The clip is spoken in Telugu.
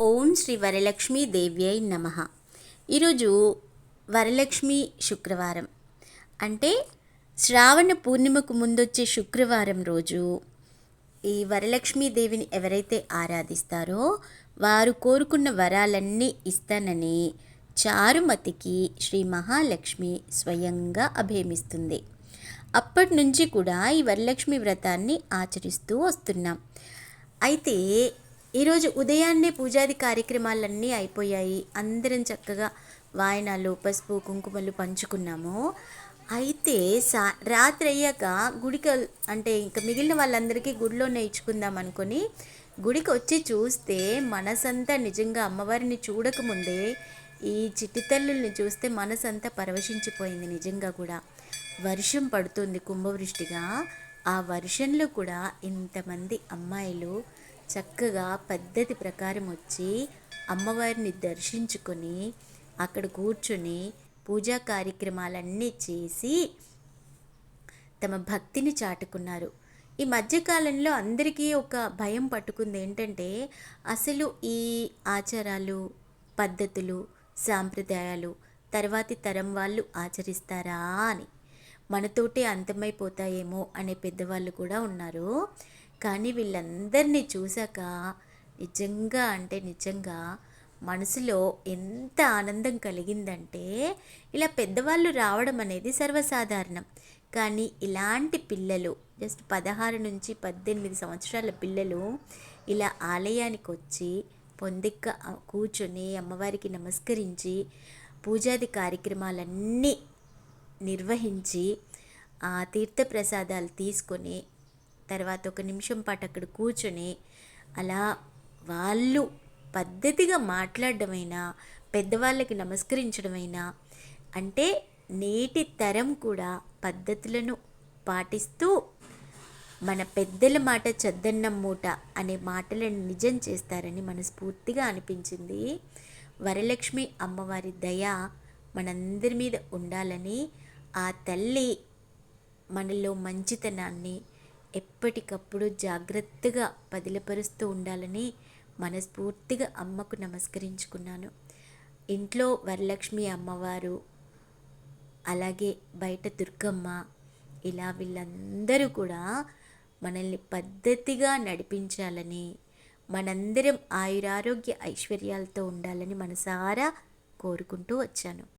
ఓం శ్రీ వరలక్ష్మీ దేవ్యై నమ. ఈరోజు వరలక్ష్మి శుక్రవారం. అంటే శ్రావణ పూర్ణిమకు ముందొచ్చే శుక్రవారం రోజు ఈ వరలక్ష్మీ దేవిని ఎవరైతే ఆరాధిస్తారో వారు కోరుకున్న వరాలన్నీ ఇస్తానని చారుమతికి శ్రీ మహాలక్ష్మి స్వయంగా అభేమిస్తుంది అప్పటి నుంచి కూడా ఈ వరలక్ష్మి వ్రతాన్ని ఆచరిస్తూ వస్తున్నాం. అయితే ఈరోజు ఉదయాన్నే పూజాది కార్యక్రమాలన్నీ అయిపోయాయి. అందరం చక్కగా వాయనాలు పసుపు కుంకుమలు పంచుకున్నాము. అయితే సా రాత్రి అయ్యాక గుడికి అంటే ఇంకా మిగిలిన వాళ్ళందరికీ గుడిలోనే ఇచ్చుకుందాం అనుకొని గుడికి వచ్చి చూస్తే మనసంతా నిజంగా అమ్మవారిని చూడకముందే ఈ చిట్టితల్లుల్ని చూస్తే మనసంతా పరవశించిపోయింది నిజంగా కూడా. వర్షం పడుతుంది కుంభవృష్టిగా. ఆ వర్షంలో కూడా ఇంతమంది అమ్మాయిలు చక్కగా పద్ధతి ప్రకారం వచ్చి అమ్మవారిని దర్శించుకొని అక్కడ కూర్చొని పూజా కార్యక్రమాలన్నీ చేసి తమ భక్తిని చాటుకున్నారు. ఈ మధ్యకాలంలో అందరికీ ఒక భయం పట్టుకుంది ఏంటంటే అసలు ఈ ఆచారాలు పద్ధతులు సాంప్రదాయాలు తర్వాతి తరం వాళ్ళు ఆచరిస్తారా అని మనతోటే అంతమైపోతాయేమో అనే పెద్దవాళ్ళు కూడా ఉన్నారు. కానీ వీళ్ళందరినీ చూశాక నిజంగా అంటే నిజంగా మనసులో ఎంత ఆనందం కలిగిందంటే ఇలా పెద్దవాళ్ళు రావడం అనేది సర్వసాధారణం. కానీ ఇలాంటి పిల్లలు జస్ట్ పదహారు నుంచి పద్దెనిమిది సంవత్సరాల పిల్లలు ఇలా ఆలయానికి వచ్చి పొందిక్క కూర్చొని అమ్మవారికి నమస్కరించి పూజాది కార్యక్రమాలన్నీ నిర్వహించి ఆ తీర్థప్రసాదాలు తీసుకొని తర్వాత ఒక నిమిషం పాటు అక్కడ కూర్చొని అలా వాళ్ళు పద్ధతిగా మాట్లాడడమైనా పెద్దవాళ్ళకి నమస్కరించడమైనా అంటే నేటి తరం కూడా పద్ధతులను పాటిస్తూ మన పెద్దల మాట చద్దన్నం మూట అనే మాటలను నిజం చేస్తారని మనస్ఫూర్తిగా అనిపించింది. వరలక్ష్మి అమ్మవారి దయ మనందరి మీద ఉండాలని ఆ తల్లి మనలో మంచితనాన్ని ఎప్పటికప్పుడు జాగ్రత్తగా పదిలపరుస్తూ ఉండాలని మనస్ఫూర్తిగా అమ్మకు నమస్కరించుకున్నాను. ఇంట్లో వరలక్ష్మి అమ్మవారు అలాగే బయట దుర్గమ్మ ఇలా వీళ్ళందరూ కూడా మనల్ని పద్ధతిగా నడిపించాలని మనందరం ఆయురారోగ్య ఐశ్వర్యాలతో ఉండాలని మనసారా కోరుకుంటూ వచ్చాను.